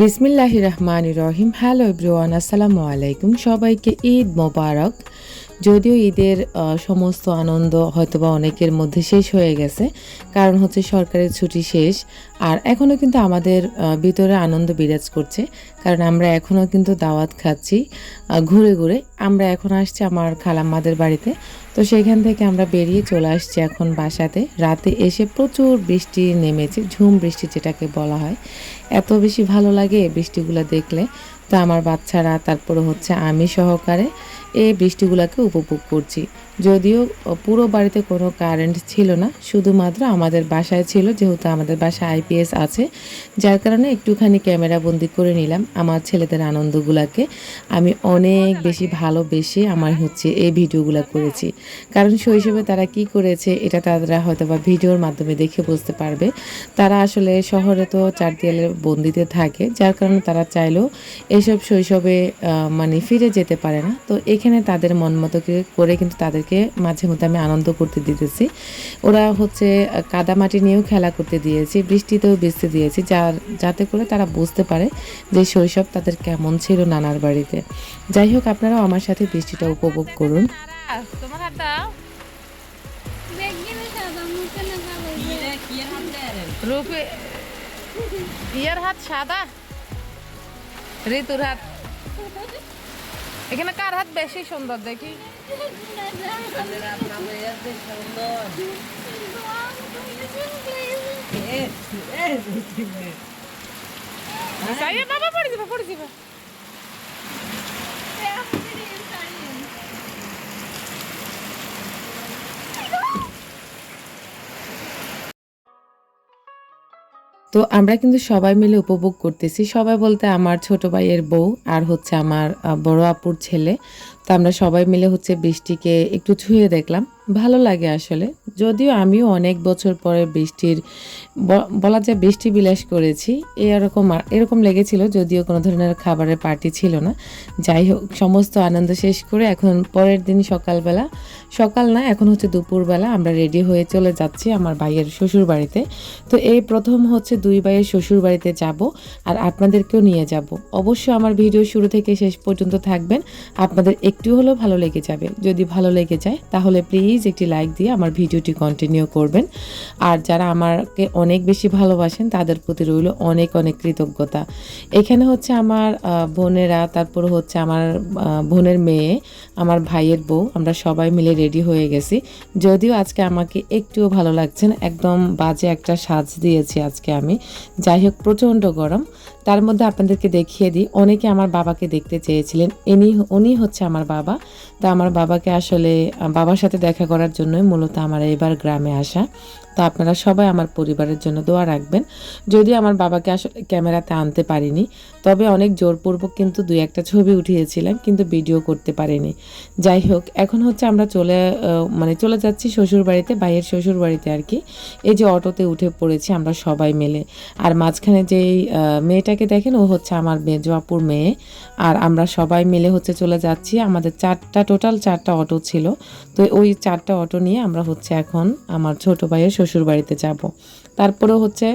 বিসমিল্লাহ রহমান রহিম hello everyone আসসালামু আলাইকুম সবাইকে ঈদ মোবারক যদিও ঈদের সমস্ত আনন্দ হয়তোবা অনেকের মধ্যে শেষ হয়ে গেছে। কারণ হচ্ছে সরকারের ছুটি শেষ। আর এখনও কিন্তু আমাদের ভিতরে আনন্দ বিরাজ করছে। কারণ আমরা এখনও কিন্তু দাওয়াত খাচ্ছি ঘুরে ঘুরে। আমরা এখন আসছি আমার খালাম্মাদের বাড়িতে। তো সেখান থেকে আমরা বেরিয়ে চলে আসছি এখন বাসাতে। রাতে এসে প্রচুর বৃষ্টি নেমেছে, ঝুম বৃষ্টি যেটাকে বলা হয়। এত বেশি ভালো লাগে বৃষ্টিগুলো দেখলে। তো আমার বাচ্চারা তারপরে হচ্ছে আমি সহকারে এই বৃষ্টিগুলোকে উপভোগ করছি। যদিও পুরো বাড়িতে কোনো কারেন্ট ছিল না, শুধুমাত্র আমাদের বাসায় ছিল, যেহেতু আমাদের বাসায় আইপিএস আছে। যার কারণে একটুখানি ক্যামেরা বন্দি করে নিলাম আমার ছেলেদের আনন্দগুলোকে। আমি অনেক বেশি ভালোবেসে আমার হচ্ছে এই ভিডিওগুলো করেছি। কারণ শৈশবে তারা কি করেছে, এটা তারা হয়তো বা ভিডিওর মাধ্যমে দেখে বুঝতে পারবে। তারা আসলে শহরে তো চার দেয়ালের বন্দিতে থাকে, যার কারণে তারা চাইলেও এসব শৈশবে মানে ফিরে যেতে পারে না। তো এখানে তাদের মন মতো করে- করে কিন্তু তাদেরকে মাঝে মধ্যে আমি আনন্দ করতে দিতেছি। ওরা হচ্ছে আহ, কাদামাটি নিয়েও খেলা করতে দিয়েছি বৃষ্টিতেও বেচতে দিয়েছি যার যাতে করে তারা বুঝতে পারে যে শৈশব তাদের কেমন ছিল নানার বাড়িতে। যাই হোক আপনারাও আমার সাথে বৃষ্টিটা উপভোগ করুন। ইয়ার হাত সাদা? ঋতুর হাত। এখানে কার হাত বেশি সুন্দর দেখি সুন্দর বাবা পড়ে যাবে পড়ে যাবে তো আমরা কিন্তু সবাই মিলে উপভোগ করতেছি। সবাই বলতে আমার ছোট ভাইয়ের বউ আর হচ্ছে আমার বড় আপুর ছেলে। তো আমরা সবাই মিলে হচ্ছে বৃষ্টিকে একটু ছুঁয়ে দেখলাম। ভালো লাগে আসলে। যদিও আমিও অনেক বছর পরে বৃষ্টির বলা যায় বৃষ্টি বিলাস করেছি। এরকম এরকম লেগেছিল যদিও কোনো ধরনের খাবারের পার্টি ছিল না। যাই হোক, সমস্ত আনন্দ শেষ করে এখন পরের দিন সকালবেলা, সকাল না, এখন হচ্ছে দুপুরবেলা আমরা রেডি হয়ে চলে যাচ্ছি আমার ভাইয়ের শ্বশুর বাড়িতে। তো এই প্রথম হচ্ছে দুই ভাইয়ের শ্বশুর বাড়িতে যাব আর আপনাদেরকেও নিয়ে যাব। অবশ্য আমার ভিডিও শুরু থেকে শেষ পর্যন্ত থাকবেন। আপনাদের একটু হলেও ভালো লেগে যাবে। যদি ভালো লেগে যায়, তাহলে প্লিজ একটি লাইক দিয়ে আমার ভিডিওটি কন্টিনিউ করবেন। আর যারা আমাকে অনেক বেশি ভালোবাসেন, তাদের প্রতি রইল অনেক অনেক কৃতজ্ঞতা। এখানে হচ্ছে আমার বোনেরা, তারপর হচ্ছে আমার বোনের মেয়ে, আমার ভাইয়ের বউ, আমরা সবাই মিলে রেডি হয়ে গেছি। যদিও আজকে আমাকে একটুও ভালো লাগছে না, একদম বাজে একটা সাজ দিয়েছি আজকে আমি। যাই হোক, প্রচণ্ড গরম। তার মধ্যে আপনাদেরকে দেখিয়ে দিই, অনেকে আমার বাবাকে দেখতে চেয়েছিলেন, ইনি, উনি হচ্ছে আমার বাবা। তো আমার বাবাকে আসলে বাবার সাথে দেখা করার জন্যই মূলত আমার এবার গ্রামে আসা। তো আপনারা সবাই আমার পরিবারের জন্য দোয়া রাখবেন। যদিও আমার বাবাকে আসলে ক্যামেরাতে আনতে পারিনি, তবে অনেক জোরপূর্বক কিন্তু দুই একটা ছবি উঠিয়েছিলাম, কিন্তু ভিডিও করতে পারিনি। যাই হোক, এখন হচ্ছে আমরা চলে মানে চলে যাচ্ছি শ্বশুর বাড়িতে ভাইয়ের শ্বশুর বাড়িতে আর কি। এই যে অটোতে উঠে পড়েছি আমরা সবাই মিলে। আর মাঝখানে যেই মেয়েটাকে দেখেন, ও হচ্ছে আমার মেজো আপুর মেয়ে। আর আমরা সবাই মিলে হচ্ছে চলে যাচ্ছি। আমাদের চারটা, টোটাল চারটা অটো ছিল। তো ওই চারটা অটো নিয়ে আমরা হচ্ছে এখন আমার ছোট ভাইয়ের শ্বশুর বাড়িতে যাব। তারপরে হচ্ছে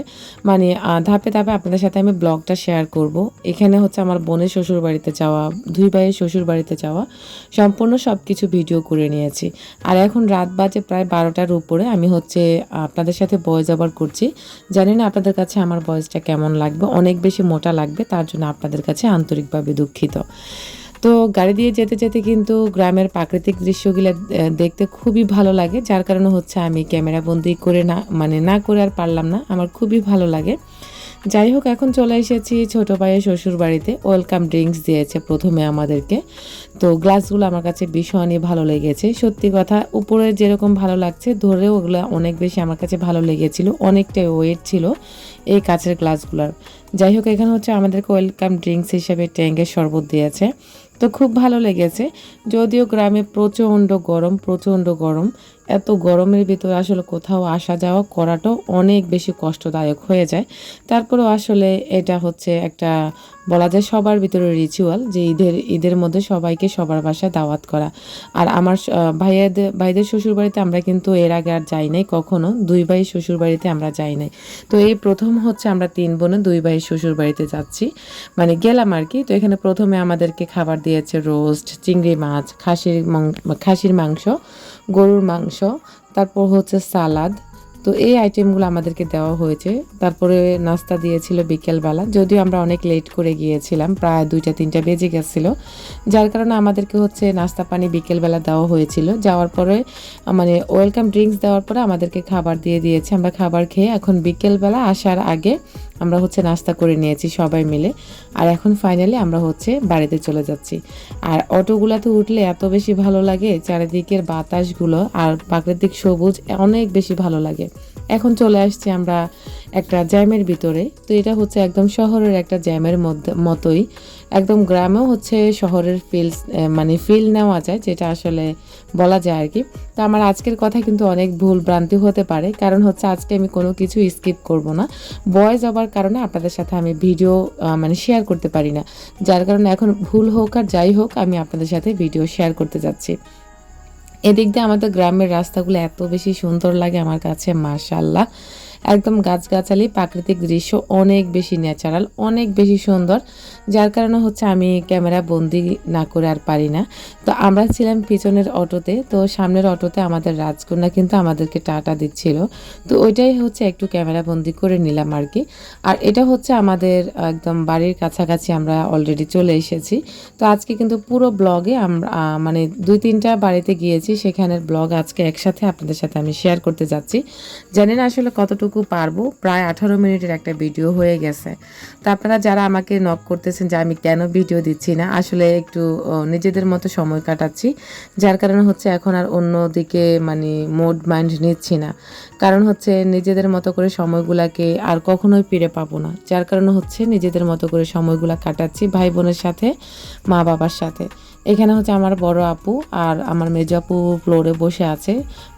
মানে ধাপে ধাপে আপনাদের সাথে আমি ব্লগটা শেয়ার করব। এখানে হচ্ছে আমার বোনের শ্বশুর বাড়িতে যাওয়া, দুই ভাইয়ের শ্বশুর বাড়িতে যাওয়া, সম্পূর্ণ সব কিছু ভিডিও করে নিয়েছি। আর এখন রাত বাজে প্রায় বারোটার উপরে আমি হচ্ছে, আপনাদের সাথে ভয়েস ওভার করছি। জানি না আপনাদের কাছে আমার ভয়েসটা কেমন লাগবে, অনেক বেশি মোটা লাগবে, তার জন্য আপনাদের কাছে আন্তরিকভাবে দুঃখিত। তো গাড়ি দিয়ে যেতে যেতে কিন্তু গ্রামের প্রাকৃতিক দৃশ্যগুলো দেখতে খুবই ভালো লাগে। যার কারণে হচ্ছে আমি ক্যামেরা বন্দি করে না মানে না করে আর পারলাম না। আমার খুবই ভালো লাগে। যাই হোক, এখন চলে এসেছি ছোট ভাইয়ের শ্বশুর বাড়িতে ওয়েলকাম ড্রিঙ্কস দিয়েছে প্রথমে আমাদেরকে। তো গ্লাসগুলো আমার কাছে ভীষণই ভালো লেগেছে। সত্যি কথা, উপরে যেরকম ভালো লাগছে, ধরেও ওগুলো অনেক বেশি আমার কাছে ভালো লেগেছিল। অনেকটাই ওয়েট ছিল এই কাছের গ্লাসগুলোর যাই হোক, এখানে হচ্ছে আমাদেরকে ওয়েলকাম ড্রিঙ্কস হিসেবে ট্যাঙ্গের শরবত দিয়েছে। তো খুব ভালো লেগেছে। যদিও গ্রামে প্রচণ্ড গরম প্রচণ্ড গরম এত গরমের ভিতরে আসলে কোথাও আসা যাওয়া করাটাও অনেক বেশি কষ্টদায়ক হয়ে যায়। তারপরেও আসলে এটা হচ্ছে একটা বলা যায় সবার ভিতরে রিচুয়াল যে ঈদের ঈদের মধ্যে সবাইকে সবার বাসায় দাওয়াত করা। আর আমার ভাইয়াদের ভাইদের শ্বশুর বাড়িতে আমরা কিন্তু এর আগে আর যাই নাই, কখনো দুই ভাই শ্বশুর বাড়িতে আমরা যাই নাই। তো এই প্রথম হচ্ছে আমরা তিন বোনে দুই ভাই শ্বশুর বাড়িতে যাচ্ছি। মানে গেলাম আর কি, তো এখানে প্রথমে আমাদেরকে খাবার দিয়েছে রোস্ট চিংড়ি মাছ, খাসির খাসির মাংস গরুর মাংস তারপর হচ্ছে সালাদ তো এই আইটেমগুলো আমাদেরকে দেওয়া হয়েছে। তারপরে নাস্তা দিয়েছিল বিকেলবেলা। যদিও আমরা অনেক লেট করে গিয়েছিলাম, প্রায় দুইটা, তিনটা বেজে গেছিল। যার কারণে আমাদেরকে হচ্ছে নাস্তা পানি বিকেলবেলা দেওয়া হয়েছিল। যাওয়ার পরে মানে ওয়েলকাম ড্রিঙ্কস দেওয়ার পরে আমাদেরকে খাবার দিয়ে দিয়েছে। আমরা খাবার খেয়ে এখন বিকেলবেলা আসার আগে আমরা হচ্ছে নাস্তা করে নিয়েছি সবাই মিলে। আর এখন ফাইনালি আমরা হচ্ছে বাড়িতে চলে যাচ্ছি। আর অটোগুলাতে উঠলে এত বেশি ভালো লাগে, চারিদিকের বাতাসগুলো আর প্রাকৃতিক সবুজ অনেক বেশি ভালো লাগে। এখন চলে আসছি আমরা একটা জ্যামের ভিতরে। তো এটা হচ্ছে একদম শহরের একটা জ্যামের মতোই। একদম গ্রামেও হচ্ছে শহরের ফিল মানে ফিল নেওয়া যায়, যেটা আসলে বলা যায় আর কি তো আমার আজকের কথা কিন্তু অনেক ভুল ভ্রান্তি হতে পারে, কারণ হচ্ছে আজকে আমি কোনো কিছু স্কিপ করব না। বয়স হবার কারণে আপনাদের সাথে আমি ভিডিও মানে শেয়ার করতে পারি না। যার কারণে এখন ভুল হোক আর যাই হোক, আমি আপনাদের সাথে ভিডিও শেয়ার করতে যাচ্ছি। এদিক দিয়ে আমাদের গ্রামের রাস্তাগুলো এত বেশি সুন্দর লাগে আমার কাছে মার্শাল্লাহ একদম গাছগাছালি, প্রাকৃতিক দৃশ্য অনেক বেশি ন্যাচারাল অনেক বেশি সুন্দর। যার কারণে হচ্ছে আমি ক্যামেরা বন্দি না করে আর পারি না। তো আমরা ছিলাম পিছনের অটোতে, তো সামনের অটোতে আমাদের রাজকন্যা কিন্তু আমাদেরকে টাটা দিচ্ছিল। তো ওইটাই হচ্ছে একটু ক্যামেরা বন্দি করে নিলাম আর কি। আর এটা হচ্ছে আমাদের একদম বাড়ির কাছাকাছি আমরা অলরেডি চলে এসেছি। তো আজকে কিন্তু পুরো ব্লগে আমরা মানে দুই তিনটা বাড়িতে গিয়েছি, সেখানের ব্লগ আজকে একসাথে আপনাদের সাথে আমি শেয়ার করতে যাচ্ছি। জানেন আসলে কতটুকু পারব। প্রায় আঠারো মিনিটের একটা ভিডিও হয়ে গেছে। তো আপনারা যারা আমাকে নক করতেছেন যে আমি কেন ভিডিও দিচ্ছি না, আসলে একটু নিজেদের মতো সময় কাটাচ্ছি। যার কারণে হচ্ছে এখন আর অন্য দিকে মানে মোড মাইন্ড নিচ্ছি না। কারণ হচ্ছে নিজেদের মতো করে সময়গুলাকে আর কখনোই ফিরে পাবো না। যার কারণে হচ্ছে নিজেদের মতো করে সময়গুলা কাটাচ্ছি ভাই বোনের সাথে, মা বাবার সাথে। এখানে হচ্ছে আমার বড় আপু আর আমার মেজ আপু ফ্লোরে বসে আছে।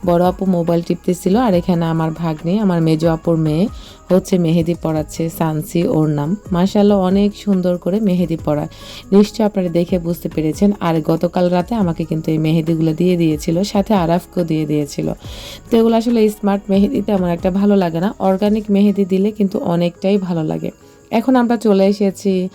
বড় আপু মোবাইল টিপতেছিল আর এখানে আমার ভাগ্নি, আমার মেজ আপুর মেয়ে হচ্ছে মেহেদি পড়াচ্ছে সানসি ওর নাম। মার্শাল্লাহ অনেক সুন্দর করে মেহেদি পড়ায় নিশ্চয়ই আপনারা দেখে বুঝতে পেরেছেন। আর গতকাল রাতে আমাকে কিন্তু এই মেহেদিগুলো দিয়ে দিয়েছিল, সাথে আরাফকেও দিয়ে দিয়েছিল। তো এগুলো আসলে স্মার্ট মেহেদি আমার একটা ভালো লাগে না। অর্গানিক মেহেদি দিলে কিন্তু অনেকটাই ভালো লাগে। এখন আমরা চলে এসেছি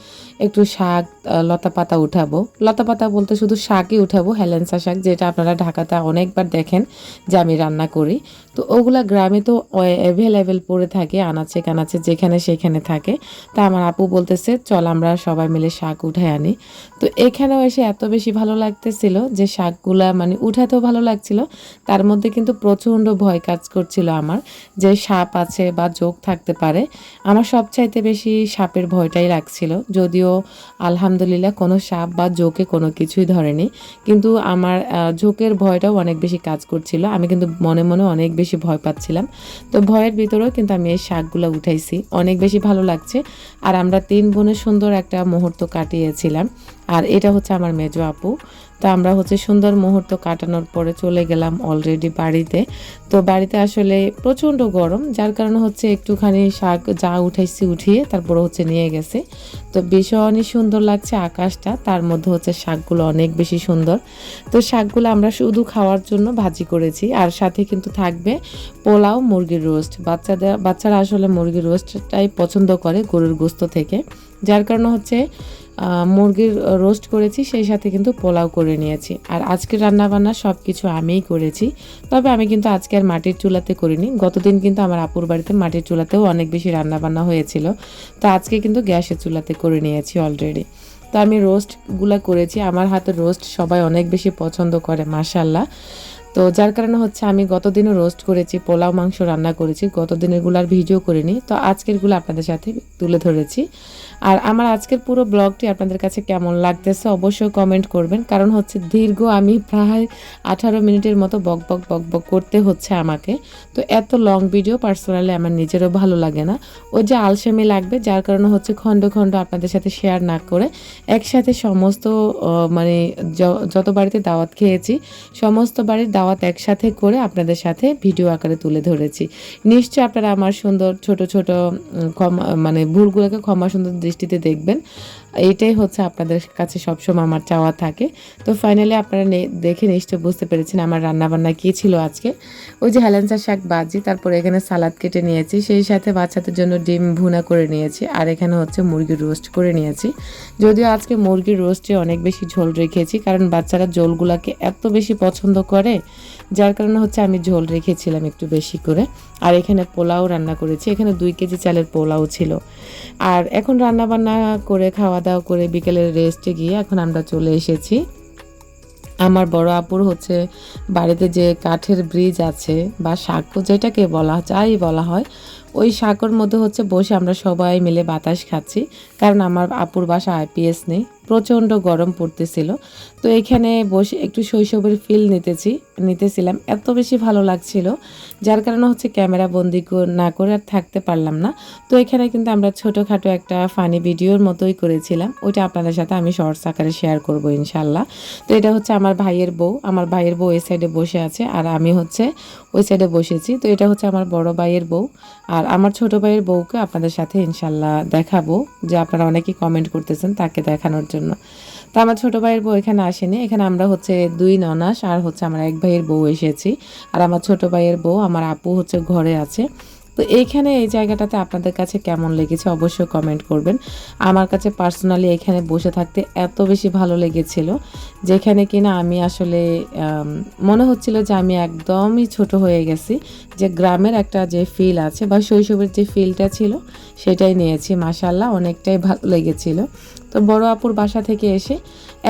একটু শাক লতা পাতা উঠাবো। লতা পাতা বলতে শুধু শাকই উঠাবো, হেলেন্সা শাক, যেটা আপনারা ঢাকাতে অনেকবার দেখেন, যে আমি রান্না করি। তো ওগুলা গ্রামে তো অ্যাভেলেবেল পড়ে থাকে, আনাচে কানাচে, যেখানে সেখানে থাকে। তা আমার আপু বলতেছে, চল আমরা সবাই মিলে শাক উঠাই আনি। তো এখানেও এসে এত বেশি ভালো লাগতেছিল যে শাকগুলা মানে উঠাতেও ভালো লাগছিল। তার মধ্যে কিন্তু প্রচণ্ড ভয় কাজ করছিল আমার, যে সাপ আছে বা যোগ থাকতে পারে। আমার সবচাইতে বেশি সাপের ভয়টাই লাগছিল যদিও আলহামদুলিল্লাহ কোনো সাপ বা জোকে কোনো কিছুই ধরেনি। কিন্তু আমার জোকের ভয়টাও অনেক বেশি কাজ করছিল। আমি কিন্তু মনে মনে অনেক বেশি ভয় পাচ্ছিলাম। তো ভয়ের ভিতরেও কিন্তু আমি এই শাকগুলো উঠাইছি। অনেক বেশি ভালো লাগছে। আর আমরা তিন বোনের সুন্দর একটা মুহূর্ত কাটিয়েছিলাম। আর এটা হচ্ছে আমার মেজো আপু। তো আমরা হচ্ছে সুন্দর মুহূর্ত কাটানোর পরে চলে গেলাম অলরেডি বাড়িতে। তো বাড়িতে আসলে প্রচণ্ড গরম, যার কারণে হচ্ছে একটুখানি শাক যা উঠাইছি উঠিয়ে তারপরে হচ্ছে নিয়ে গেছে। তো ভীষণই সুন্দর লাগছে আকাশটা, তার মধ্যে হচ্ছে শাকগুলো অনেক বেশি সুন্দর। তো শাকগুলো আমরা শুধু খাওয়ার জন্য ভাজি করেছি, আর সাথে কিন্তু থাকবে পোলাও, মুরগির রোস্ট। বাচ্চাদের, বাচ্চারা আসলে মুরগির রোস্টটাই পছন্দ করে গরুর গোস্ত থেকে, যার কারণে হচ্ছে মুরগির রোস্ট করেছি, সেই সাথে কিন্তু পোলাও করে নিয়েছি। আর আজকে রান্নাবান্না সব কিছু আমিই করেছি। তবে আমি কিন্তু আজকে আর মাটির চুলাতে করিনি। গতদিন কিন্তু আমার আপুর বাড়িতে মাটির চুলাতেও অনেক বেশি রান্নাবান্না হয়েছিল। তো আজকে কিন্তু গ্যাসের চুলাতে করে নিয়েছি অলরেডি তো আমি রোস্টগুলো করেছি। আমার হাতের রোস্ট সবাই অনেক বেশি পছন্দ করে মাসাল্লাহ তো যার কারণে হচ্ছে আমি গতদিনও রোস্ট করেছি, পোলাও, মাংস রান্না করেছি গতদিনেরগুলো আর ভিডিও করিনি। তো আজকেরগুলো আপনাদের সাথে তুলে ধরেছি। আর আমার আজকের পুরো ব্লগটি আপনাদের কাছে কেমন লাগতেছে অবশ্যই কমেন্ট করবেন, কারণ হচ্ছে দীর্ঘ আমি প্রায় আঠারো মিনিটের মতো বক বক বক বক করতে হচ্ছে আমাকে। তো এত লং ভিডিও পার্সোনালি আমার নিজেরও ভালো লাগে না। ওই যে আলসেমি লাগবে, যার কারণে হচ্ছে খণ্ড খণ্ড আপনাদের সাথে শেয়ার না করে একসাথে সমস্ত মানে যত বাড়িতে দাওয়াত খেয়েছি, সমস্ত বাড়ির দাওয়াত একসাথে করে আপনাদের সাথে ভিডিও আকারে তুলে ধরেছি। নিশ্চয়ই আপনারা আমার সুন্দর ছোট ছোট ক্ষমা মানে ভুলগুলোকে ক্ষমা সুন্দর দৃষ্টিতে দেখবেন। এইটাই হচ্ছে আপনাদের কাছে সবসময় আমার চাওয়া থাকে। তো ফাইনালি আপনারা দেখে নিশ্চয় বুঝতে পেরেছেন আমার রান্নাবান্না কী ছিল আজকে। ওই যে হেলেন্সা শাক বাজি তারপরে এখানে সালাদ কেটে নিয়েছি, সেই সাথে বাচ্চাদের জন্য ডিম ভুনা করে নিয়েছি, আর এখানে হচ্ছে মুরগির রোস্ট করে নিয়েছি। যদিও আজকে মুরগির রোস্টে অনেক বেশি ঝোল রেখেছি, কারণ বাচ্চারা ঝোলগুলাকে এত বেশি পছন্দ করে যার কারণে হচ্ছে আমি ঝোল রেখেছিলাম একটু বেশি করে। আর এখানে পোলাও রান্না করেছি। এখানে দুই কেজি চালের পোলাও ছিল। আর এখন রান্না বান্না করে খাওয়া দাওয়া করে বিকেলের রেস্টে গিয়ে এখন আমরা চলে এসেছি। আমার বড় আপুর হচ্ছে বাড়িতে যে কাঠের ব্রিজ আছে বা সাঁকো যেটাকে বলা যাই বলা হয় ওই সাঁকোর মধ্যে হচ্ছে বসে আমরা সবাই মিলে বাতাস খাচ্ছি। কারণ আমার আপুর বাসা আইপিএস নেই, প্রচণ্ড গরম পড়তেছিল। তো এখানে বসে একটু শৈশবের ফিল নিতেছি, নিতেছিলাম। এত বেশি ভালো লাগছিল, যার কারণে হচ্ছে ক্যামেরা বন্দি না করে আর থাকতে পারলাম না। তো এখানে কিন্তু আমরা ছোটোখাটো একটা ফানি ভিডিওর মতোই করেছিলাম। ওইটা আপনাদের সাথে আমি শর্টস আকারে শেয়ার করব ইনশাল্লাহ তো এটা হচ্ছে আমার ভাইয়ের বউ। আমার ভাইয়ের বউ এই সাইডে বসে আছে, আর আমি হচ্ছে ওই সাইডে বসেছি। তো এটা হচ্ছে আমার বড় ভাইয়ের বউ। আর আমার ছোট ভাইয়ের বউকে আপনাদের সাথে ইনশাল্লাহ দেখাবো যে আপনারা অনেকেই কমেন্ট করতেছেন তাকে দেখানোর জন্য। তা আমার ছোট ভাইয়ের বউ এখানে আসেনি, এখানে আমরা হচ্ছে দুই ননাস আর হচ্ছে আমার এক ভাইয়ের বউ এসেছি। আর আমার ছোট ভাইয়ের বউ, আমার আপু হচ্ছে ঘরে আছে। তো এইখানে এই জায়গাটাতে আপনাদের কাছে কেমন লেগেছে অবশ্যই কমেন্ট করবেন। আমার কাছে পার্সোনালি এখানে বসে থাকতে এত বেশি ভালো লেগেছিল, যেখানে কিনা আমি আসলে মনে হচ্ছিল যে আমি একদমই ছোট হয়ে গেছি, যে গ্রামের একটা যে ফিল আছে বা শৈশবের যে ফিলটা ছিল, সেটাই নিয়েছি। মাসাল্লাহ অনেকটাই ভালো লেগেছিল। তো বড় আপুর বাসা থেকে এসে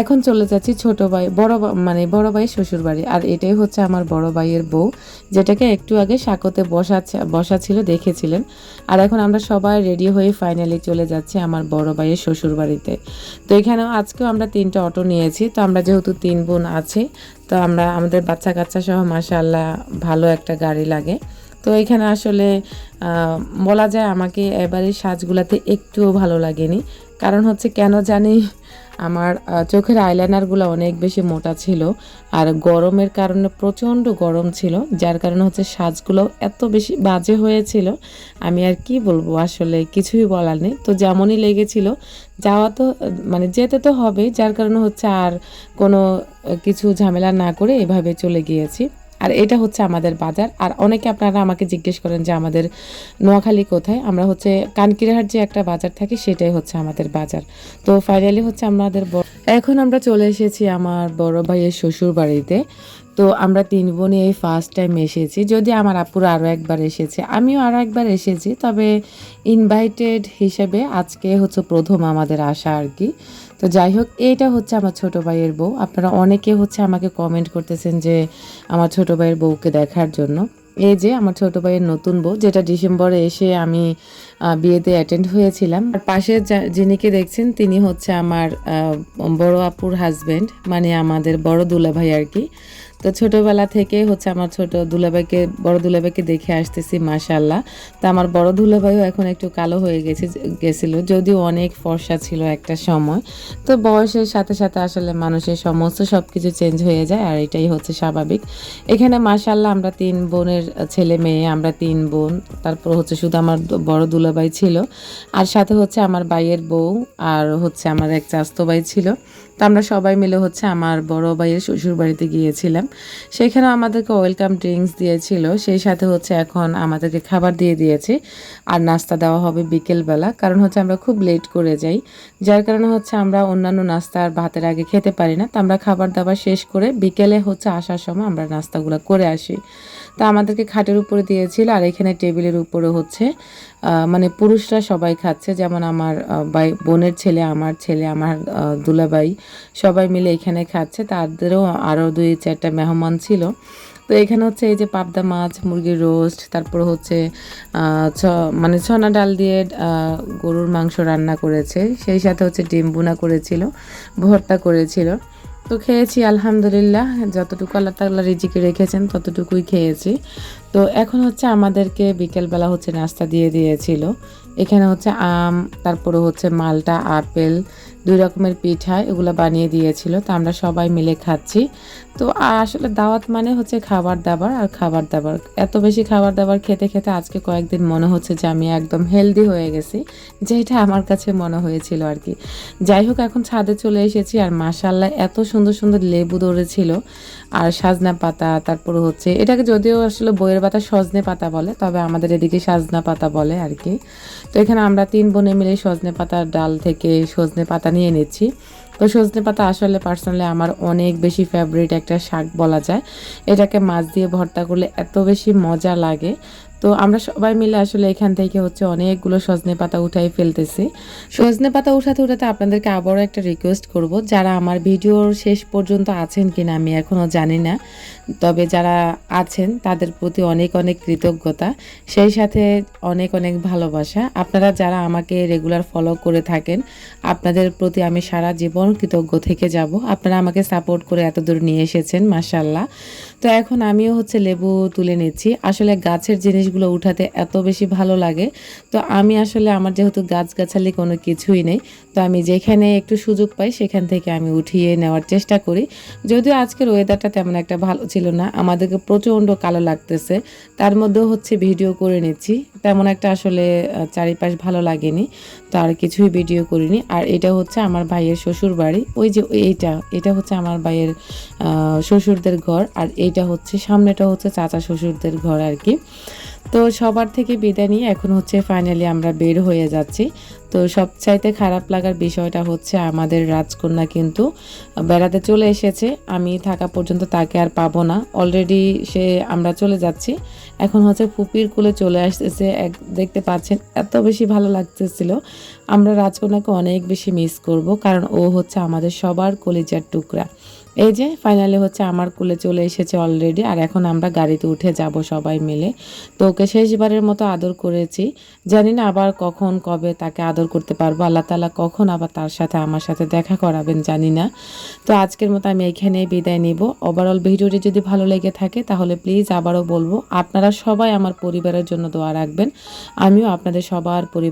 এখন চলে যাচ্ছি ছোট ভাই, বড় মানে বড় ভাই শ্বশুর বাড়ি। আর এটাই হচ্ছে আমার বড় ভাইয়ের বউ, যেটাকে একটু আগে সাকোতে বসা বসা ছিল, দেখেছিলেন। আর এখন আমরা সবাই রেডি হয়ে ফাইনালি চলে যাচ্ছি আমার বড় ভাইয়ের শ্বশুর বাড়িতে। তো এখানেও আজকেও আমরা তিনটা অটো নিয়েছি, তো আমরা যেহেতু তিন বোন আছি, তো আমরা আমাদের বাচ্চা কাচ্চা সহ মাসাল্লাহ ভালো একটা গাড়ি লাগে। তো এখানে আসলে বলা যায় আমাকে এবারে সাজগুলাতে একটুও ভালো লাগেনি। কারণ হচ্ছে কেন জানি আমার চোখের আইলাইনারগুলো অনেক বেশি মোটা ছিল। আর গরমের কারণে প্রচণ্ড গরম ছিল, যার কারণে হচ্ছে সাজগুলো এত বেশি বাজে হয়েছিল। আমি আর কি বলব, আসলে কিছুই বলার নেই। তো যেমনই লেগেছিল, যাওয়া তো মানে যেতে তো হবেই, যার কারণে হচ্ছে আর কোনো কিছু ঝামেলা না করে এভাবে চলে গিয়েছি। আর এটা হচ্ছে আমাদের বাজার। আর অনেকে আপনারা আমাকে জিজ্ঞেস করেন যে আমাদের নোয়াখালী কোথায়? আমরা হচ্ছে কানকিরহাট যে একটা বাজার থাকে, সেটাই হচ্ছে আমাদের বাজার। তো ফাইনালি হচ্ছে আমাদের এখন আমরা চলে এসেছি আমার বড় ভাইয়ের শ্বশুর বাড়িতে। তো আমরা তিন বোনই এই ফার্স্ট টাইম এসেছি। যদি আমার আপুরা আরও একবার এসেছে, আমিও আরও একবার এসেছি। তবে ইনভাইটেড হিসেবে আজকে হচ্ছে প্রথম আমাদের আসা আর কি। তো যাই হোক এটা হচ্ছে আমার ছোট ভাইয়ের বউ। আপনারা অনেকে হচ্ছে আমাকে কমেন্ট করতেছেন যে আমার ছোট ভাইয়ের বউকে দেখার জন্য। এই যে আমার ছোট ভাইয়ের নতুন বউ, যেটা ডিসেম্বরে এসে আমি বিয়েতে অ্যাটেন্ড হয়েছিলাম। আর পাশে যিনিকে দেখছেন, তিনি হচ্ছে আমার বড় আপুর হাজব্যান্ড মানে আমাদের বড় দুলা ভাই আর কি। তো ছোটবেলা থেকে হচ্ছে আমার ছোট দুলাভাইকে, বড় দুলাভাইকে দেখে আসতেছি মাশাল্লাহ তো আমার বড় দুলাভাইও এখন একটু কালো হয়ে গেছে, গেছিল, যদিও অনেক ফর্সা ছিল একটা সময়। তো বয়সের সাথে সাথে আসলে মানুষের সমস্ত সব কিছু চেঞ্জ হয়ে যায়, আর এটাই হচ্ছে স্বাভাবিক। এখানে মাশাল্লাহ আমরা তিন বোনের ছেলে মেয়ে, আমরা তিন বোন, তারপর হচ্ছে শুধু আমার বড় দুলাভাই ছিল। আর সাথে হচ্ছে আমার ভাইয়ের বউ, আর হচ্ছে আমার এক চাস্তো ভাই ছিল। তো আমরা সবাই মিলে হচ্ছে আমার বড় ভাইয়ের শ্বশুর বাড়িতে গিয়েছিলাম। সেখানে আমাদেরকে ওয়েলকাম ড্রিঙ্কস দিয়েছিল। সেই সাথে হচ্ছে এখন আমাদেরকে খাবার দিয়ে দিয়েছে। আর নাস্তা দেওয়া হবে বিকেলবেলা। কারণ হচ্ছে আমরা খুব লেট করে যাই। যার কারণে হচ্ছে আমরা অন্যান্য নাস্তা আর ভাতের আগে খেতে পারি না। তো আমরা খাবার দাবার শেষ করে বিকেলে হচ্ছে আসার সময় আমরা নাস্তাগুলো করে আসি। তা আমাদেরকে খাটের উপরে দিয়েছিল। আর এখানে টেবিলের উপরে হচ্ছে মানে পুরুষরা সবাই খাচ্ছে যেমন আমার ভাই বোনের ছেলে আমার ছেলে আমার আহ, দুলাভাই সবাই মিলে এখানে খাচ্ছে। তাদেরও আরও দুই চারটা মেহমান ছিল। তো এখানে হচ্ছে এই যে পাবদা মাছ মুরগির রোস্ট তারপর হচ্ছে ছ- মানে ছনা ডাল দিয়ে গরুর মাংস রান্না করেছে। সেই সাথে হচ্ছে ডিম বুনা করেছিল ভর্তা করেছিল। তো খেয়েছি, আলহামদুলিল্লাহ। যতটুকু আল্লাহ তাল্লাহ রিজিকে রেখেছেন, ততটুকুই খেয়েছি। তো এখন হচ্ছে আমাদেরকে বিকেলবেলা হচ্ছে নাস্তা দিয়ে দিয়েছিল। এখানে হচ্ছে আম, তারপরে হচ্ছে মালটা, আপেল দুই রকমের পিঠা এগুলো বানিয়ে দিয়েছিল, তো আমরা সবাই মিলে খাচ্ছি। তো আসলে দাওয়াত মানে হচ্ছে খাবার দাবার আর খাবার দাবার। এত বেশি খাবার দাবার খেতে খেতে আজকে কয়েকদিন মনে হচ্ছে যে আমি একদম হেলদি হয়ে গেছি, যেটা আমার কাছে মনে হয়েছিল আর কি। যাই হোক, এখন ছাদে চলে এসেছি আর মাশাল্লাহ এত সুন্দর সুন্দর লেবু ধরেছিল আর সাজনা পাতা, তারপরে হচ্ছে এটাকে যদিও আসলে বইয়ের পাতা সজনে পাতা বলে, তবে আমাদের এদিকে সাজনা পাতা বলে আর কি। তো এখানে আমরা তিন বোনে মিলে সজনে পাতার ডাল থেকে সজনে পাতা নিয়ে নিচ্ছি। তো সজনে পাতা আসলে পার্সোনালি আমার অনেক বেশি ফেভারিট একটা শাক বলা যায়। এটাকে মাছ দিয়ে ভর্তা করলে এত বেশি মজা লাগে। তো আমরা সবাই মিলে আসলে এখান থেকে হচ্ছে অনেকগুলো সজনে পাতা উঠাই ফেলতেছি। সজনে পাতা উঠাতে উঠাতে আপনাদেরকে আবারও একটা রিকোয়েস্ট করব, যারা আমার ভিডিওর শেষ পর্যন্ত আছেন কিনা আমি এখনও জানি না, তবে যারা আছেন তাদের প্রতি অনেক অনেক কৃতজ্ঞতা। সেই সাথে অনেক অনেক ভালোবাসা। আপনারা যারা আমাকে রেগুলার ফলো করে থাকেন, আপনাদের প্রতি আমি সারা জীবন কৃতজ্ঞ থেকে যাব। আপনারা আমাকে সাপোর্ট করে এত দূর নিয়ে এসেছেন মাসাল্লাহ তো এখন আমিও হচ্ছে লেবু তুলে নিচ্ছি। আসলে গাছের জিনিসগুলো উঠাতে এত বেশি ভালো লাগে। তো আমি আসলে আমার যেহেতু গাছগাছালি কোনো কিছুই নেই, তো আমি যেখানে একটু সুযোগ পাই সেখান থেকে আমি উঠিয়ে নেওয়ার চেষ্টা করি। যদিও আজকের ওয়েদারটা তেমন একটা ভালো ছিল না, আমাদেরকে প্রচণ্ড কালো লাগতেছে, তার মধ্যেও হচ্ছে ভিডিও করে নিচ্ছি। তেমন একটা আসলে চারিপাশ ভালো লাগেনি। তো আর কিছুই ভিডিও করিনি। আর এটা হচ্ছে আমার ভাইয়ের শ্বশুর বাড়ি ওই যে এইটা, এটা হচ্ছে আমার ভাইয়ের শ্বশুরদের ঘর। আর এইটা হচ্ছে, সামনেটা হচ্ছে চাচা শ্বশুরদের ঘর আর কি। তো সবার থেকে বিদায় নিয়ে এখন হচ্ছে ফাইনালি আমরা বের হয়ে যাচ্ছি। তো সবচাইতে খারাপ লাগার বিষয়টা হচ্ছে আমাদের রাজকন্যা কিন্তু বেড়াতে চলে এসেছে। আমি থাকা পর্যন্ত তাকে আর পাবো না। অলরেডি সে, আমরা চলে যাচ্ছি। এখন হচ্ছে ফুপির কুলে চলে আসতেছে। এক, দেখতে পাচ্ছেন, এত বেশি ভালো লাগতেছিল। আমরা রাজকন্যাকে অনেক বেশি মিস করব, কারণ ও হচ্ছে আমাদের সবার কলিজার টুকরা। এই যে ফাইনালি হচ্ছে আমার কোলে চলে এসেছে অলরেডি আর এখন আমরা গাড়িতে উঠে যাব সবাই মিলে। তো ওকে শেষবারের মতো আদর করেছি। জানি না আবার কখন, কবে তাকে আদর করতে পারব। আল্লাহ তালা কখন আবার তার সাথে আমার সাথে দেখা করাবেন জানি না। তো আজকের মতো আমি এখানেই বিদায় নিব। ওভারঅল ভিডিওটি যদি ভালো লেগে থাকে, তাহলে প্লিজ আবারও বলব, আপনারা সবাই আমার পরিবারের জন্য দোয়া রাখবেন। আমিও আপনাদের সবার পরিবার